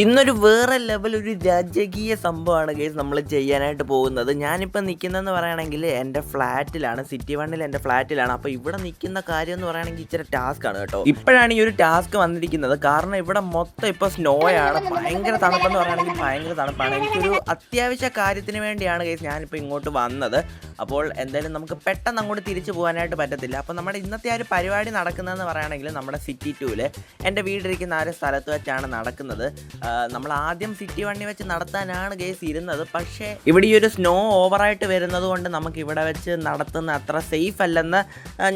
ഇന്നൊരു വേറെ ലെവൽ ഒരു രാജകീയ സംഭവമാണ് ഗൈസ് നമ്മൾ ചെയ്യാനായിട്ട് പോകുന്നത്. ഞാനിപ്പോൾ നിൽക്കുന്നതെന്ന് പറയുകയാണെങ്കിൽ എന്റെ ഫ്ലാറ്റിലാണ് സിറ്റി വണ്ണിൽ എന്റെ ഫ്ലാറ്റിലാണ്. അപ്പോൾ ഇവിടെ നിൽക്കുന്ന കാര്യം എന്ന് പറയുകയാണെങ്കിൽ ഇച്ചിരി ടാസ്ക് ആണ് കേട്ടോ. ഇപ്പോഴാണ് ഈ ഒരു ടാസ്ക് വന്നിരിക്കുന്നത്. കാരണം ഇവിടെ മൊത്തം ഇപ്പോൾ സ്നോ ആണ്. ഭയങ്കര തണുപ്പെന്ന് പറയുകയാണെങ്കിൽ ഭയങ്കര തണുപ്പാണ്. എനിക്കൊരു അത്യാവശ്യ കാര്യത്തിന് വേണ്ടിയാണ് ഗൈസ് ഞാനിപ്പോൾ ഇങ്ങോട്ട് വന്നത്. അപ്പോൾ എന്തായാലും നമുക്ക് പെട്ടെന്ന് അങ്ങോട്ട് തിരിച്ചു പോകാനായിട്ട് പറ്റത്തില്ല. അപ്പോൾ നമ്മുടെ ഇന്നത്തെ ആ ഒരു പരിപാടി നടക്കുന്നതെന്ന് പറയുകയാണെങ്കിൽ നമ്മുടെ സിറ്റി ടൂവിൽ എന്റെ വീടിരിക്കുന്ന ആ ഒരു സ്ഥലത്ത് വെച്ചാണ് നടക്കുന്നത്. നമ്മൾ ആദ്യം സിറ്റി വണ്ണി വെച്ച് നടത്താനാണ് കേസ് ഇരുന്നത്. പക്ഷേ ഇവിടെ ഈ ഒരു സ്നോ ഓവറായിട്ട് വരുന്നത് കൊണ്ട് നമുക്ക് ഇവിടെ വെച്ച് നടത്തുന്ന അത്ര സേഫ് അല്ലെന്ന്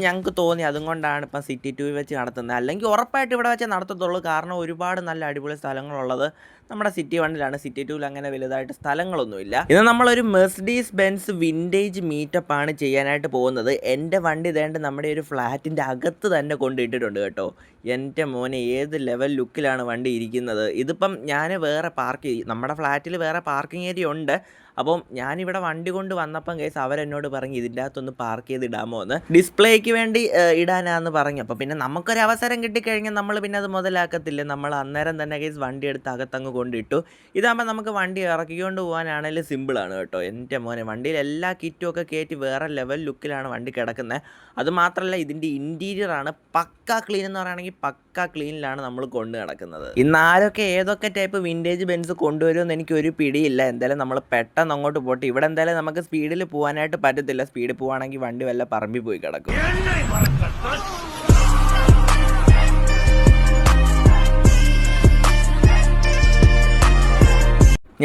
ഞങ്ങൾക്ക് തോന്നി. അതുകൊണ്ടാണ് ഇപ്പം സിറ്റി ടൂവിൽ വെച്ച് നടത്തുന്നത്. അല്ലെങ്കിൽ ഉറപ്പായിട്ട് ഇവിടെ വെച്ച് നടത്തത്തുള്ളൂ. കാരണം ഒരുപാട് നല്ല അടിപൊളി സ്ഥലങ്ങളുള്ളത്. നമ്മുടെ സിറ്റി വണ്ണിലാണ് സിറ്റി ടൂവിൽ അങ്ങനെ വലുതായിട്ട് സ്ഥലങ്ങളൊന്നുമില്ല. ഇന്ന് നമ്മളൊരു മെഴ്സിഡീസ് ബെൻസ് വിന്റേജ് മീറ്റപ്പ് ആണ് ചെയ്യാനായിട്ട് പോകുന്നത്. എന്റെ വണ്ടി ഇതേണ്ട നമ്മുടെ ഒരു ഫ്ലാറ്റിന്റെ അകത്ത് തന്നെ കൊണ്ടിട്ടിട്ടുണ്ട് കേട്ടോ. എന്റെ മോനെ ഏത് ലെവൽ ലുക്കിലാണ് വണ്ടി ഇരിക്കുന്നത്? ഇതിപ്പം ഞാൻ വേറെ പാർക്ക് നമ്മുടെ ഫ്ലാറ്റിൽ വേറെ പാർക്കിംഗ് ഏരിയ ഉണ്ട്. അപ്പം ഞാനിവിടെ വണ്ടി കൊണ്ട് വന്നപ്പം കേസ് അവരെന്നോട് പറഞ്ഞു ഇതിന്റെ അകത്തൊന്ന് പാർക്ക് ചെയ്ത് ഇടാമോ എന്ന്. ഡിസ്പ്ലേക്ക് വേണ്ടി ഇടാനാന്ന് പറഞ്ഞു. അപ്പം പിന്നെ നമുക്കൊരു അവസരം കിട്ടിക്കഴിഞ്ഞാൽ നമ്മൾ പിന്നെ അത് മുതലാക്കത്തില്ല. നമ്മൾ അന്നേരം തന്നെ കേസ് വണ്ടി എടുത്ത് അകത്തങ്ങ് കൊണ്ടിട്ടു. ഇതാകുമ്പോൾ നമുക്ക് വണ്ടി ഇറക്കിക്കൊണ്ട് പോകാനാണെങ്കിലും സിമ്പിളാണ് കേട്ടോ. എന്റെ മോനെ വണ്ടിയിൽ എല്ലാ കിറ്റും ഒക്കെ കയറ്റി വേറെ ലെവൽ ലുക്കിലാണ് വണ്ടി കിടക്കുന്നത്. അതുമാത്രമല്ല ഇതിന്റെ ഇന്റീരിയർ ആണ് പക്ക ക്ലീൻ എന്ന് പറയുകയാണെങ്കിൽ പക്ക ക്ലീനിലാണ് നമ്മൾ കൊണ്ടു നടക്കുന്നത്. ഇന്ന് ആരൊക്കെ ഏതൊക്കെ ടൈപ്പ് വിന്റേജ് ബെൻസ് കൊണ്ടുവരുമെന്ന് എനിക്ക് ഒരു പിടിയില്ല. എന്തായാലും നമ്മൾ പെട്ടെന്ന് അങ്ങോട്ട് പോട്ട്. ഇവിടെ എന്തായാലും നമുക്ക് സ്പീഡിൽ പോകാനായിട്ട് പറ്റത്തില്ല. സ്പീഡിൽ പോവാണെങ്കിൽ വണ്ടി വല്ല പറമ്പിൽ പോയി കിടക്കും.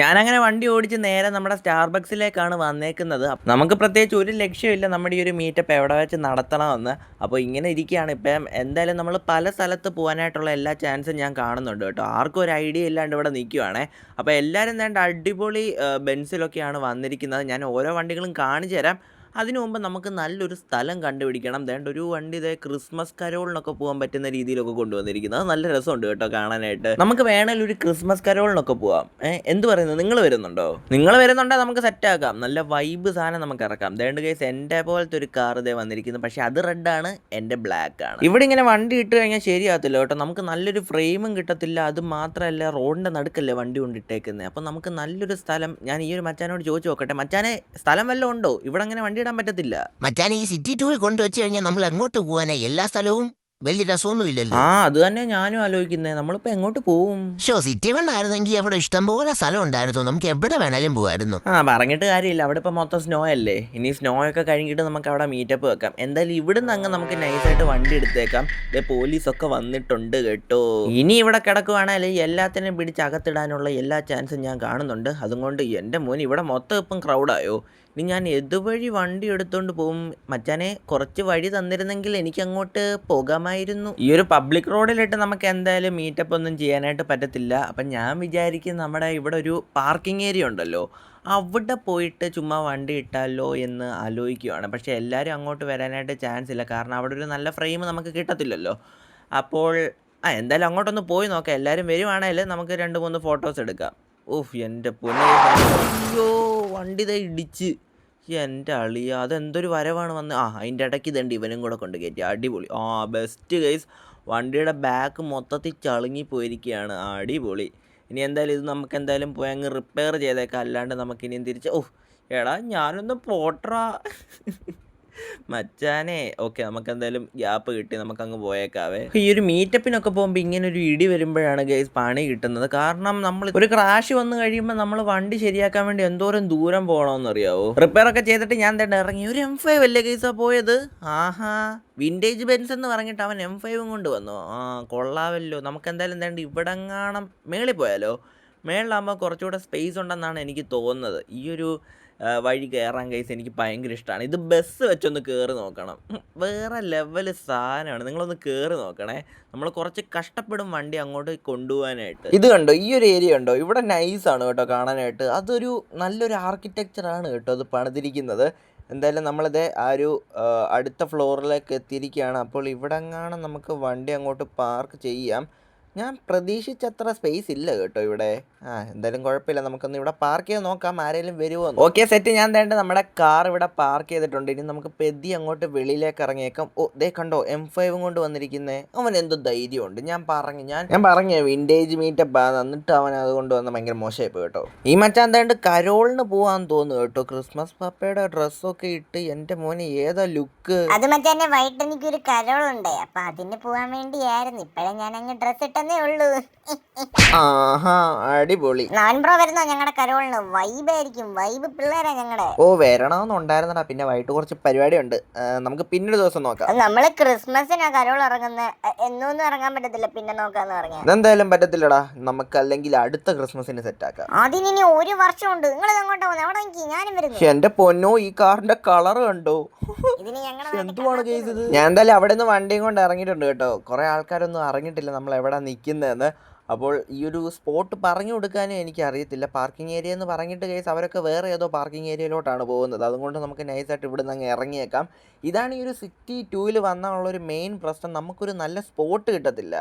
ഞാനങ്ങനെ വണ്ടി ഓടിച്ച് നേരെ നമ്മുടെ സ്റ്റാർബക്സിലേക്കാണ് വന്നേക്കുന്നത്. നമുക്ക് പ്രത്യേകിച്ച് ഒരു ലക്ഷ്യമില്ല. നമ്മുടെ ഈ ഒരു മീറ്റപ്പ് എവിടെ വെച്ച് നടത്തണമെന്ന്. അപ്പോൾ ഇങ്ങനെ ഇരിക്കുകയാണ്. ഇപ്പം എന്തായാലും നമ്മൾ പല സ്ഥലത്ത് പോകാനായിട്ടുള്ള എല്ലാ ചാൻസും ഞാൻ കാണുന്നുണ്ട് കേട്ടോ. ആർക്കും ഒരു ഐഡിയ ഇല്ലാണ്ട് ഇവിടെ നിൽക്കുവാണേ. അപ്പോൾ എല്ലാവരും വേണ്ട അടിപൊളി ബെൻസിലൊക്കെയാണ് വന്നിരിക്കുന്നത്. ഞാൻ ഓരോ വണ്ടികളും കാണിച്ചു തരാം. അതിനു മുമ്പ് നമുക്ക് നല്ലൊരു സ്ഥലം കണ്ടുപിടിക്കണം. വേണ്ട ഒരു വണ്ടി ഇതേ ക്രിസ്മസ് കരോളിനൊക്കെ പോകാൻ പറ്റുന്ന രീതിയിലൊക്കെ കൊണ്ടുവന്നിരിക്കുന്നത് അത് നല്ല രസമുണ്ട് കേട്ടോ കാണാനായിട്ട്. നമുക്ക് വേണമെങ്കിൽ ഒരു ക്രിസ്മസ് കരോളിനൊക്കെ പോവാം. എന്ത് പറയുന്നത് നിങ്ങൾ വരുന്നുണ്ടോ? നിങ്ങൾ വരുന്നുണ്ടെങ്കിൽ നമുക്ക് സെറ്റ് ആക്കാം. നല്ല വൈബ് സാധനം നമുക്ക് ഇറക്കാം. ദേണ്ട് കേസ് എന്റെ പോലത്തെ ഒരു കാർ ഇതേ വന്നിരിക്കുന്നു. പക്ഷേ അത് റെഡാണ് എന്റെ ബ്ലാക്ക് ആണ്. ഇവിടെ ഇങ്ങനെ വണ്ടി ഇട്ട് കഴിഞ്ഞാൽ ശരിയാകത്തില്ല കേട്ടോ. നമുക്ക് നല്ലൊരു ഫ്രെയിമും കിട്ടത്തില്ല. അത് മാത്രമല്ല റോഡിന്റെ നടുക്കല്ലേ വണ്ടി കൊണ്ടിട്ടേക്കുന്നത് അപ്പം നമുക്ക് നല്ലൊരു സ്ഥലം ഞാൻ ഈ ഒരു മച്ചാനോട് ചോദിച്ചു നോക്കട്ടെ. മച്ചാനെ സ്ഥലം വല്ലതും ഉണ്ടോ? ഇവിടെ അങ്ങനെ വണ്ടി ഇടാൻ പറ്റത്തില്ല. മച്ചാൻ ഈ സിറ്റി ടൂറിൽ കൊണ്ടുവച്ച് കഴിഞ്ഞാൽ നമ്മൾ എങ്ങോട്ട് പോകാനാ എല്ലാ സ്ഥലവും വലിയ രസമൊന്നും ഇല്ലല്ലോ ആ അത് തന്നെ ഞാനും ആലോചിക്കുന്നത് നമ്മളിപ്പോ എങ്ങോട്ട് പോവും? ഷോ സിറ്റി വണ്ണായിരുന്നെങ്കിൽ അവിടെ ഇഷ്ടംപോലെ സ്ഥലം ഉണ്ടായിരുന്നു നമുക്ക് എവിടെ വേണേലും പോവായിരുന്നു. ആ പറഞ്ഞിട്ട് കാര്യമില്ല. അവിടെ ഇപ്പൊ മൊത്തം സ്നോ അല്ലേ? ഇനി സ്നോ ഒക്കെ കഴിഞ്ഞിട്ട് നമുക്ക് അവിടെ മീറ്റപ്പ് വെക്കാം. എന്തായാലും ഇവിടുന്ന് അങ്ങ് നമുക്ക് നൈസായിട്ട് വണ്ടി എടുത്തേക്കാം. പോലീസ് ഒക്കെ വന്നിട്ടുണ്ട് കേട്ടോ. ഇനി ഇവിടെ കിടക്കുവാണെങ്കിൽ എല്ലാത്തിനെയും പിടിച്ച് അകത്തിടാനുള്ള എല്ലാ ചാൻസും ഞാൻ കാണുന്നുണ്ട്. അതുകൊണ്ട് എന്റെ മോൻ ഇവിടെ മൊത്തം ഇപ്പം ക്രൗഡായോ ഇനി ഞാൻ ഇതുവഴി വണ്ടി എടുത്തോണ്ട് പോകും മച്ചാനെ കുറച്ച് വഴി തന്നിരുന്നെങ്കിൽ എനിക്ക് അങ്ങോട്ട് പോകാമായിരുന്നു. ഈ ഒരു പബ്ലിക് റോഡിലിട്ട് നമുക്ക് എന്തായാലും മീറ്റപ്പ് ഒന്നും ചെയ്യാനായിട്ട് പറ്റത്തില്ല. അപ്പം ഞാൻ വിചാരിക്കും നമ്മുടെ ഇവിടെ ഒരു പാർക്കിംഗ് ഏരിയ ഉണ്ടല്ലോ. അവിടെ പോയിട്ട് ചുമ്മാ വണ്ടി ഇട്ടാലോ എന്ന് ആലോചിക്കുകയാണ് പക്ഷേ എല്ലാവരും അങ്ങോട്ട് വരാനായിട്ട് ചാൻസ് ഇല്ല. കാരണം അവിടെ ഒരു നല്ല ഫ്രെയിം നമുക്ക് കിട്ടത്തില്ലല്ലോ. അപ്പോൾ ആ എന്തായാലും അങ്ങോട്ടൊന്ന് പോയി നോക്കാം. എല്ലാവരും വരുവാണെങ്കിൽ നമുക്ക് രണ്ട് മൂന്ന് ഫോട്ടോസ് എടുക്കാം. ഓഹ് എന്റെ പൊന്നെ. അയ്യോ വണ്ടി ഇടിച്ച്. എന്റെ അളിയ അതെന്തൊരു വരവാണ് വന്ന്. ആ അതിന്റെ ഇടയ്ക്ക് ഇതുണ്ട് ഇവനും കൂടെ കൊണ്ട് കയറ്റി അടിപൊളി. ആ ബെസ്റ്റ് ഗൈസ് വണ്ടിയുടെ ബാക്ക് മൊത്തത്തിൽ ചളുങ്ങി പോയിരിക്കുകയാണ് അടിപൊളി. ഇനി എന്തായാലും ഇത് നമുക്ക് എന്തായാലും പോയി അങ്ങ് റിപ്പയർ ചെയ്തേക്കാം. അല്ലാണ്ട് നമുക്കിനിയും തിരിച്ച് ഓ എടാ ഞാനൊന്ന് പോട്ടറാ. മച്ചാനെ ഓക്കെ നമുക്ക് എന്തായാലും ഗ്യാപ്പ് കിട്ടി നമുക്ക് അങ്ങ് പോയേക്കാവേ. ഈ ഒരു മീറ്റപ്പിനൊക്കെ പോകുമ്പോൾ ഇങ്ങനെ ഒരു ഇടി വരുമ്പോഴാണ് ഗൈസ് പണി കിട്ടുന്നത്. കാരണം നമ്മൾ ഒരു ക്രാഷ് വന്നു കഴിയുമ്പോൾ നമ്മൾ വണ്ടി ശരിയാക്കാൻ വേണ്ടി എന്തോരം ദൂരം പോകണമെന്ന് അറിയാവോ റിപ്പയർ ഒക്കെ ചെയ്തിട്ട് ഞാൻ തന്നെ ഇറങ്ങി. ഒരു എം ഫൈവ് അല്ലേ ഗൈസാ പോയത്? ആഹാ. വിന്റേജ് ബെൻസ് എന്ന് പറഞ്ഞിട്ട് അവൻ എം ഫൈവും കൊണ്ട് വന്നു. ആ കൊള്ളാവല്ലോ. നമുക്ക് എന്തായാലും എന്താണ്ട് ഇവിടെങ്ങാണം മേളിൽ പോയാലോ? മേളിലാകുമ്പോൾ കുറച്ചുകൂടെ സ്പേസ് ഉണ്ടെന്നാണ് എനിക്ക് തോന്നുന്നത്. ഈ ഒരു വഴി കയറാൻ കൈസ് എനിക്ക് ഭയങ്കര ഇഷ്ടമാണ് ഇത് ബസ് വെച്ചൊന്ന് കയറി നോക്കണം. വേറെ ലെവൽ സാധനമാണ്. നിങ്ങളൊന്ന് കയറി നോക്കണേ. നമ്മൾ കുറച്ച് കഷ്ടപ്പെടും വണ്ടി അങ്ങോട്ട് കൊണ്ടുപോകാനായിട്ട്. ഇത് കണ്ടോ? ഈ ഒരു ഏരിയ ഉണ്ടോ? ഇവിടെ നൈസാണ് കേട്ടോ കാണാനായിട്ട്. അതൊരു നല്ലൊരു ആർക്കിടെക്ചറാണ് കേട്ടോ അത് പണിതിരിക്കുന്നത്. എന്തായാലും നമ്മളിത് ആ ഒരു അടുത്ത ഫ്ലോറിലേക്ക് എത്തിയിരിക്കുകയാണ്. അപ്പോൾ ഇവിടെ എങ്ങാനും നമുക്ക് വണ്ടി അങ്ങോട്ട് പാർക്ക് ചെയ്യാം. ഞാൻ പ്രതീക്ഷിച്ചത്ര സ്പേസ് ഇല്ല കേട്ടോ ഇവിടെ. ആ എന്തായാലും കുഴപ്പമില്ല. നമുക്കൊന്ന് ഇവിടെ പാർക്ക് ചെയ്ത് നോക്കാം ആരെങ്കിലും വരുമോ ഓക്കെ സെറ്റ് ഞാൻ തേണ്ട നമ്മുടെ കാർ ഇവിടെ പാർക്ക് ചെയ്തിട്ടുണ്ട്. ഇനി നമുക്ക് പെതി അങ്ങോട്ട് വെളിയിലേക്ക് ഇറങ്ങിയേക്കാം. ഓ ദേ കണ്ടോ എം ഫൈവും കൊണ്ട് വന്നിരിക്കുന്നേ. അവൻ എന്തോ ധൈര്യമുണ്ട്. ഞാൻ പറഞ്ഞു ഞാൻ ഞാൻ പറഞ്ഞു വിന്റേജ് മീറ്റപ്പ് ആണ് എന്നിട്ട് അവൻ അതുകൊണ്ട് വന്ന് ഭയങ്കര മോശമായി പോയി കേട്ടോ. ഈ മച്ചാൻ തേണ്ട കരോളിന് പോവാൻ തോന്നുന്നു കേട്ടോ. ക്രിസ്മസ് പപ്പയുടെ ഡ്രസ്സൊക്കെ ഇട്ട് എന്റെ മോനെ ഏതാ ലുക്ക് അത് മറ്റേ വൈകിട്ട് എനിക്കൊരു കരോളുണ്ട്. അപ്പൊ അതിന് പോവാൻ വേണ്ടിയായിരുന്നു. ഇപ്പഴേ ഞാൻ അങ്ങ് ഡ്രസ് ഇട്ടെന്നേ ഉള്ളൂ. ആഹാ അടിപൊളി. നാൻ ബ്രോ വരുന്നോ ഞങ്ങളുടെ കരോളിന്? വൈബായിരിക്കും വൈബ് പിള്ളേരാ ഞങ്ങളുടെ ഓ വരണമെന്നുണ്ടായിരുന്നടാ പിന്നെ വൈകിട്ട് കുറച്ച് പരിപാടി ഉണ്ട് നമുക്ക് പിന്നൊരു ദിവസം നോക്കാം. നമ്മൾ ക്രിസ്മസിനാ കരോൾ ഇറങ്ങുന്ന. എന്നൊന്നും ഇറങ്ങാൻ പറ്റത്തില്ല പിന്നെ നോക്കാന്ന് എന്തായാലും ഇതെന്തായാലും പറ്റത്തില്ലടാ. നമുക്ക് അല്ലെങ്കിൽ അടുത്ത ക്രിസ്മസിന് സെറ്റ് ആക്കാം. അതിനി ഒരു വർഷമുണ്ട്. നിങ്ങൾ അങ്ങോട്ട് പോകുന്നത് അവിടെ എനിക്ക് ഞാനും വരുന്നു. എന്റെ പൊന്നോ ഈ കാറിന്റെ കളർ കണ്ടോ? ഇതിന് എന്തുവാണ് കേസ് ഞാൻ എന്തായാലും അവിടെ നിന്ന് വണ്ടിയും കൊണ്ട് ഇറങ്ങിയിട്ടുണ്ട് കേട്ടോ. കുറെ ആൾക്കാരൊന്നും അറിഞ്ഞിട്ടില്ല നമ്മൾ എവിടെ നിൽക്കുന്നതെന്ന് അപ്പോൾ ഈ ഒരു സ്പോട്ട് പറഞ്ഞു കൊടുക്കാനും എനിക്കറിയത്തില്ല. പാർക്കിംഗ് ഏരിയ എന്ന് പറഞ്ഞിട്ട് കേസ് അവരൊക്കെ വേറെ ഏതോ പാർക്കിംഗ് ഏരിയയിലോട്ടാണ് പോകുന്നത്. അതുകൊണ്ട് നമുക്ക് നൈസായിട്ട് ഇവിടെ നിന്ന് അങ്ങ് ഇറങ്ങിയേക്കാം. ഇതാണ് ഈ ഒരു സിറ്റി ടൂവിൽ വന്നുള്ള ഒരു മെയിൻ പ്രശ്നം. നമുക്കൊരു നല്ല സ്പോട്ട് കിട്ടത്തില്ല?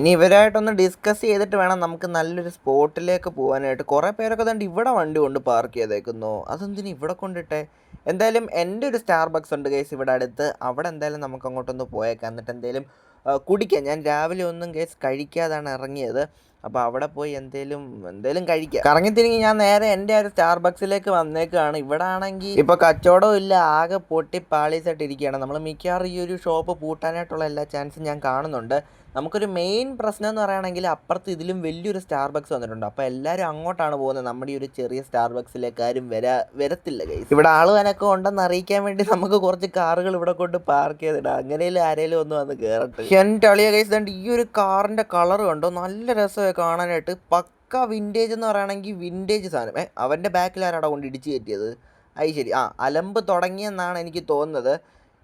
ഇനി ഇവരായിട്ടൊന്ന് ഡിസ്കസ് ചെയ്തിട്ട് വേണം നമുക്ക് നല്ലൊരു സ്പോട്ടിലേക്ക് പോകാനായിട്ട് കുറേ പേരൊക്കെ തന്നെ ഇവിടെ വണ്ടി കൊണ്ട് പാർക്ക് ചെയ്തേക്കുന്നു. അതെന്തിനു ഇവിടെ കൊണ്ടിട്ടെ? എന്തായാലും എന്റെ ഒരു സ്റ്റാർ ബക്സ് ഉണ്ട് കേസ് ഇവിടെ അടുത്ത്. അവിടെ എന്തായാലും നമുക്ക് അങ്ങോട്ടൊന്ന് പോയേക്കാം. എന്നിട്ട് എന്തായാലും ആ, കുടിക്കാം. ഞാൻ രാവിലെ ഒന്നും കേസ് കഴിക്കാതാണ് ഇറങ്ങിയത്. അപ്പോൾ അവിടെ പോയി എന്തേലും എന്തേലും കഴിക്കാം. കറങ്ങി തിരിഞ്ഞ് ഞാൻ നേരെ എന്റെ ഒരു സ്റ്റാർബക്സിലേക്ക് വന്നേക്കാണ്. ഇവിടെ ആണെങ്കിൽ ഇപ്പോൾ കച്ചവടവും ഇല്ല. ആകെ പൊട്ടി പാളീസായിട്ട് ഇരിക്കുകയാണ് നമ്മൾ മിക്കവാറും ഈ ഒരു ഷോപ്പ് പൂട്ടാനായിട്ടുള്ള എല്ലാ ചാൻസും ഞാൻ കാണുന്നുണ്ട്. നമുക്കൊരു മെയിൻ പ്രശ്നം എന്ന് പറയുകയാണെങ്കിൽ അപ്പുറത്ത് ഇതിലും വലിയൊരു സ്റ്റാർബക്സ് വന്നിട്ടുണ്ട്. അപ്പോൾ എല്ലാവരും അങ്ങോട്ടാണ് പോകുന്നത്. നമ്മുടെ ഈ ഒരു ചെറിയ സ്റ്റാർ ബക്സിലേക്ക് ആരും വരാ വരത്തില്ല ഗൈസ് ഇവിടെ ആൾ വനൊക്കെ ഉണ്ടെന്ന് അറിയിക്കാൻ വേണ്ടി നമുക്ക് കുറച്ച് കാറുകൾ ഇവിടെ കൊണ്ട് പാർക്ക് ചെയ്തിടാം അങ്ങനെയല്ലേ ആരെങ്കിലും ഒന്ന് വന്ന് കയറട്ടെ എന്റെ അളിയ ഗൈസ് കണ്ട് ഈ ഒരു കാറിന്റെ കളർ കണ്ടോ? നല്ല രസമായി കാണാനായിട്ട്. പക്ക വിന്റേജ് എന്ന് പറയുകയാണെങ്കിൽ വിന്റേജ് സാധനം. ഏ അവന്റെ ബാക്കിൽ കൊണ്ട് ഇടിച്ച് കയറ്റിയത്? അത് ശരി. ആ അലമ്പ് തുടങ്ങിയെന്നാണ് എനിക്ക് തോന്നുന്നത്.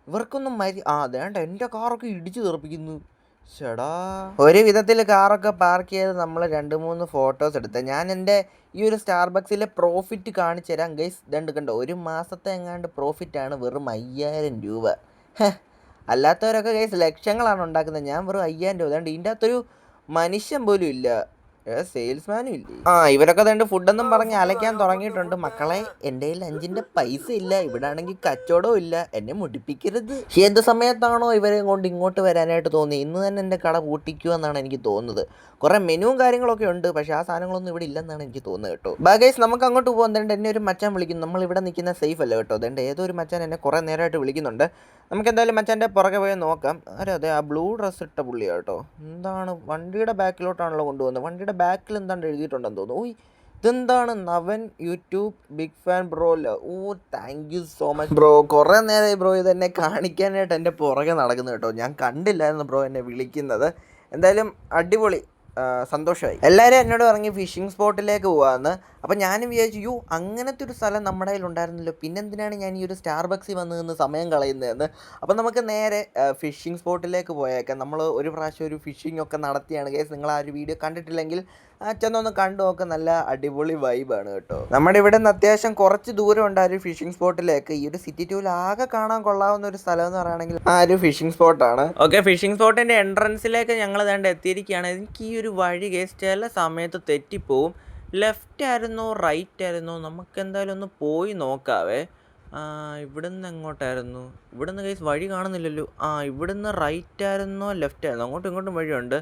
ഇവർക്കൊന്നും മരി ആ അതേണ്ട എന്റെ കാറൊക്കെ ഇടിച്ച് തെറിപ്പിക്കുന്നു. ചേടാ ഒരു വിധത്തിൽ കാറൊക്കെ പാർക്ക് ചെയ്ത് നമ്മൾ രണ്ട് മൂന്ന് ഫോട്ടോസ് എടുത്ത് ഞാൻ എന്റെ ഈ ഒരു സ്റ്റാർബക്സിലെ പ്രോഫിറ്റ് കാണിച്ചു തരാം ഗൈസ് ഇതുണ്ട് കണ്ടോ? ഒരു മാസത്തെ എങ്ങാണ്ട് പ്രോഫിറ്റാണ് വെറും അയ്യായിരം രൂപ. അല്ലാത്തവരൊക്കെ ഗൈസ് ലക്ഷങ്ങളാണ് ഉണ്ടാക്കുന്നത്. ഞാൻ വെറും അയ്യായിരം രൂപ. അതുകൊണ്ട് ഇതിന്റെ അകത്തൊരു മനുഷ്യൻ പോലും ഇല്ല. സെയിൽസ്മാനും ഇല്ലേ? ആ ഇവരൊക്കെ അതുകൊണ്ട് ഫുഡൊന്നും പറഞ്ഞ് അലയ്ക്കാൻ തുടങ്ങിയിട്ടുണ്ട്. മക്കളെ എന്റെ അഞ്ചിന്റെ പൈസ ഇല്ല. ഇവിടെ ആണെങ്കിൽ കച്ചവടവും ഇല്ല. എന്നെ മുടിപ്പിക്കരുത്. എന്ത് സമയത്താണോ ഇവരെ കൊണ്ട് ഇങ്ങോട്ട് വരാനായിട്ട് തോന്നി ഇന്ന് തന്നെ എന്റെ കട പൂട്ടിക്കുക എന്നാണ് എനിക്ക് തോന്നുന്നത്. കുറേ മെനുവും കാര്യങ്ങളൊക്കെ ഉണ്ട്. പക്ഷേ ആ സാധനങ്ങളൊന്നും ഇവിടെ ഇല്ലെന്നാണ് എനിക്ക് തോന്നുന്നത് കേട്ടോ. ബാഗേസ് നമുക്ക് അങ്ങോട്ട് പോകാൻ എന്നെ ഒരു മച്ചാൻ വിളിക്കുന്നു. നമ്മൾ ഇവിടെ നിൽക്കുന്ന സേഫ് അല്ല കേട്ടോ? അതുകൊണ്ട് ഏതോ ഒരു മച്ചാൻ എന്നെ കുറേ നേരമായിട്ട് വിളിക്കുന്നുണ്ട്. നമുക്ക് എന്തായാലും മച്ചാന്റെ പുറകെ പോയി നോക്കാം. അതെ അതെ ആ ബ്ലൂ ഡ്രസ്സ് ഇട്ട പുള്ളിയാ കേട്ടോ. എന്താണ് വണ്ടിയുടെ ബാക്കിലോട്ടാണല്ലോ കൊണ്ടുപോകുന്നത് വണ്ടിയുടെ ബാക്കിൽ എന്താണ് എഴുതിയിട്ടുണ്ടെന്ന് തോന്നുന്നു. ഓയ് ഇതെന്താണ് നവൻ YouTube big fan bro oh thank you so much bro. കുറേ നേരമായി ബ്രോ ഇതെന്നെ കാണിക്കാനായിട്ട് എന്റെ പുറകെ നടക്കുന്നു കേട്ടോ. ഞാൻ കണ്ടില്ലായിരുന്നു ബ്രോ എന്നെ വിളിക്കുന്നത്. എന്തായാലും അടിപൊളി സന്തോഷമായി എല്ലാവരും എന്നോട് ഇറങ്ങി ഫിഷിംഗ് സ്പോട്ടിലേക്ക് പോകാമെന്ന് അപ്പം ഞാനും വിചാരിച്ചു യു അങ്ങനത്തെ ഒരു സ്ഥലം നമ്മുടെ കയ്യിൽ ഉണ്ടായിരുന്നല്ലോ. പിന്നെന്തിനാണ് ഞാൻ ഈ ഒരു സ്റ്റാർബക്സിൽ വന്ന് നിന്ന് സമയം കളയുന്നതെന്ന്? അപ്പോൾ നമുക്ക് നേരെ ഫിഷിംഗ് സ്പോട്ടിലേക്ക് പോയേക്കാം. നമ്മൾ ഒരു പ്രാവശ്യം ഒരു ഫിഷിംഗ് ഒക്കെ നടത്തിയാണ്. കേസ് നിങ്ങൾ ആ ഒരു വീഡിയോ കണ്ടിട്ടില്ലെങ്കിൽ ചെന്നൊന്ന് കണ്ടു നോക്കുക നല്ല അടിപൊളി വൈബാണ് കേട്ടോ. നമ്മുടെ ഇവിടെ നിന്ന് അത്യാവശ്യം കുറച്ച് ദൂരം ഉണ്ട് ആ ഒരു ഫിഷിംഗ് സ്പോട്ടിലേക്ക് ഈ ഒരു സിറ്റി ടൂവിൽ ആകെ കാണാൻ കൊള്ളാവുന്ന ഒരു സ്ഥലം എന്ന് പറയുകയാണെങ്കിൽ ആ ഒരു ഫിഷിംഗ് സ്പോട്ടാണ് ഓക്കെ ഫിഷിംഗ് സ്പോട്ടിന്റെ എൻട്രൻസിലേക്ക് ഞങ്ങൾ വേണ്ട എത്തിയിരിക്കുകയാണ്. എനിക്ക് ഈ ഒരു വഴി കേസ് ചില സമയത്ത് തെറ്റിപ്പോവും. ലെഫ്റ്റ് ആയിരുന്നോ റൈറ്റ് ആയിരുന്നോ? നമുക്ക് എന്തായാലും ഒന്ന് പോയി നോക്കാവേ. ഇവിടുന്ന് എങ്ങോട്ടായിരുന്നു? ഇവിടുന്ന് കേസ് വഴി കാണുന്നില്ലല്ലോ. ആ ഇവിടുന്ന് റൈറ്റ് ആയിരുന്നോ ലെഫ്റ്റ് ആയിരുന്നോ? അങ്ങോട്ടും ഇങ്ങോട്ടും വഴിയുണ്ട്.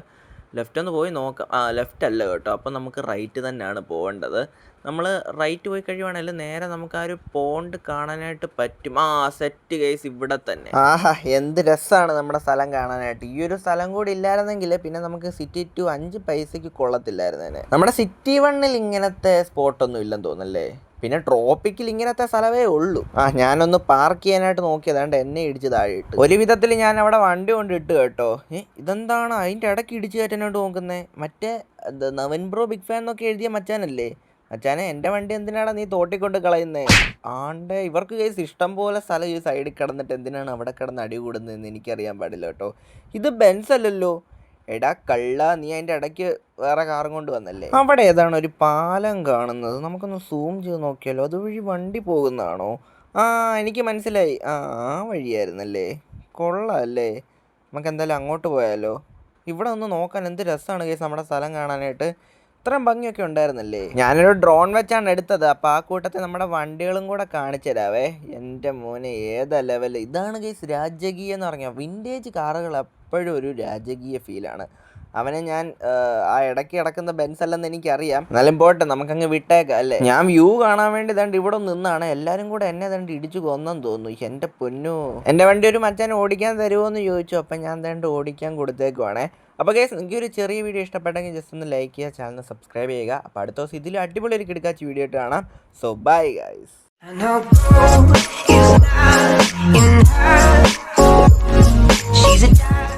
ലെഫ്റ്റ് ഒന്ന് പോയി നോക്കാം ആ ലെഫ്റ്റ് അല്ല കേട്ടോ. അപ്പോൾ നമുക്ക് റൈറ്റ് തന്നെയാണ് പോകേണ്ടത്. നമ്മൾ റൈറ്റ് പോയി കഴിയുവാണെങ്കിൽ നേരെ നമുക്ക് ആ ഒരു പോണ്ട് കാണാനായിട്ട് പറ്റും. ആ സെറ്റ് കേസ് ഇവിടെ തന്നെ. ആഹാ എന്ത് രസമാണ് നമ്മുടെ സ്ഥലം കാണാനായിട്ട്. ഈ ഒരു സ്ഥലം കൂടി ഇല്ലായിരുന്നെങ്കിൽ പിന്നെ നമുക്ക് സിറ്റി ടു അഞ്ച് പൈസക്ക് കൊള്ളത്തില്ലായിരുന്നേനെ. നമ്മുടെ സിറ്റി വണ്ണിൽ ഇങ്ങനത്തെ സ്പോട്ടൊന്നും ഇല്ലെന്ന് തോന്നല്ലേ പിന്നെ ട്രോപ്പിക്കിൽ ഇങ്ങനത്തെ സ്ഥലമേ ഉള്ളൂ. ആ ഞാനൊന്ന് പാർക്ക് ചെയ്യാനായിട്ട് നോക്കിയതാണ്ട് എന്നെ ഇടിച്ച് താഴെ ഇട്ടു ഒരു വിധത്തിൽ ഞാൻ അവിടെ വണ്ടി കൊണ്ട് ഇട്ട് കേട്ടോ. ഏ ഇതെന്താണ്? അതിന്റെ ഇടയ്ക്ക് ഇടിച്ച് കയറ്റാനായിട്ട് നോക്കുന്നേ. മറ്റേ നവൻ ബ്രോ ബിഗ് ഫാൻ എന്നൊക്കെ എഴുതിയ മച്ചാനല്ലേ? മച്ചാനെ എന്റെ വണ്ടി എന്തിനാണ് നീ തോട്ടിക്കൊണ്ട് കളയുന്നേ? ആണ്ടേ ഇവർക്ക് കേസ് ഇഷ്ടം പോലെ സ്ഥലം ഈ സൈഡിൽ കിടന്നിട്ട് എന്തിനാണ് അവിടെ കിടന്ന് അടി കൂടുന്നതെന്ന് എനിക്കറിയാൻ പാടില്ല കേട്ടോ. ഇത് ബെൻസ് അല്ലല്ലോ. എടാ കള്ള നീ അതിന്റെ ഇടയ്ക്ക് വേറെ കാറും കൊണ്ട് വന്നല്ലേ? അവിടെ ഏതാണ് ഒരു പാലം കാണുന്നത്? നമുക്കൊന്ന് സൂം ചെയ്ത് നോക്കിയാലോ? അതുവഴി വണ്ടി പോകുന്നതാണോ? ആ എനിക്ക് മനസ്സിലായി. ആ ആ വഴിയായിരുന്നല്ലേ? കൊള്ളാമല്ലേ നമുക്ക് എന്തായാലും അങ്ങോട്ട് പോയാലോ? ഇവിടെ ഒന്ന് നോക്കാൻ എന്ത് രസമാണ് കേസ് നമ്മുടെ സ്ഥലം കാണാനായിട്ട്. ഇത്രയും ഭംഗിയൊക്കെ ഉണ്ടായിരുന്നല്ലേ? ഞാനൊരു ഡ്രോൺ വെച്ചാണ് എടുത്തത്. അപ്പോൾ ആ കൂട്ടത്തിൽ നമ്മുടെ വണ്ടികളും കൂടെ കാണിച്ചു തരാവേ. എന്റെ മോനെ ഏതാ ലെവൽ ഇതാണ് കേസ് രാജകീയ എന്ന് പറഞ്ഞാൽ വിന്റേജ് കാറുകൾ എപ്പോഴും ഒരു രാജകീയ ഫീലാണ് അവനെ ഞാൻ ആ, ഇടയ്ക്ക് കിടക്കുന്ന ബെൻസ് അല്ലെന്ന് എനിക്കറിയാം. എന്നാലും പോട്ടെ നമുക്കങ്ങ് വിട്ടേക്കാം അല്ലേ? ഞാൻ വ്യൂ കാണാൻ വേണ്ടി ദണ്ട് ഇവിടെ നിന്നാണ്. എല്ലാരും കൂടെ എന്നെ ദണ്ട് ഇടിച്ചു കൊന്നെന്ന് തോന്നുന്നു. എന്റെ പൊന്നു. എന്റെ വണ്ടി ഒരു മച്ചാൻ ഓടിക്കാൻ തരുമോ എന്ന് ചോദിച്ചു. അപ്പം ഞാൻ ദണ്ട് ഓടിക്കാൻ കൊടുത്തേക്കുവാണേ. അപ്പോൾ കേസ് നിങ്ങൾക്ക് ഒരു ചെറിയ വീഡിയോ ഇഷ്ടപ്പെട്ടെങ്കിൽ ജസ്റ്റ് ഒന്ന് ലൈക്ക് ചെയ്യുക ചാനൽ സബ്സ്ക്രൈബ് ചെയ്യുക. അപ്പോൾ അടുത്ത ദിവസം ഇതിൽ അടിപൊളി ഒരു കിടക്കാച്ച് വീഡിയോ കാണാം. So bye guys She's a.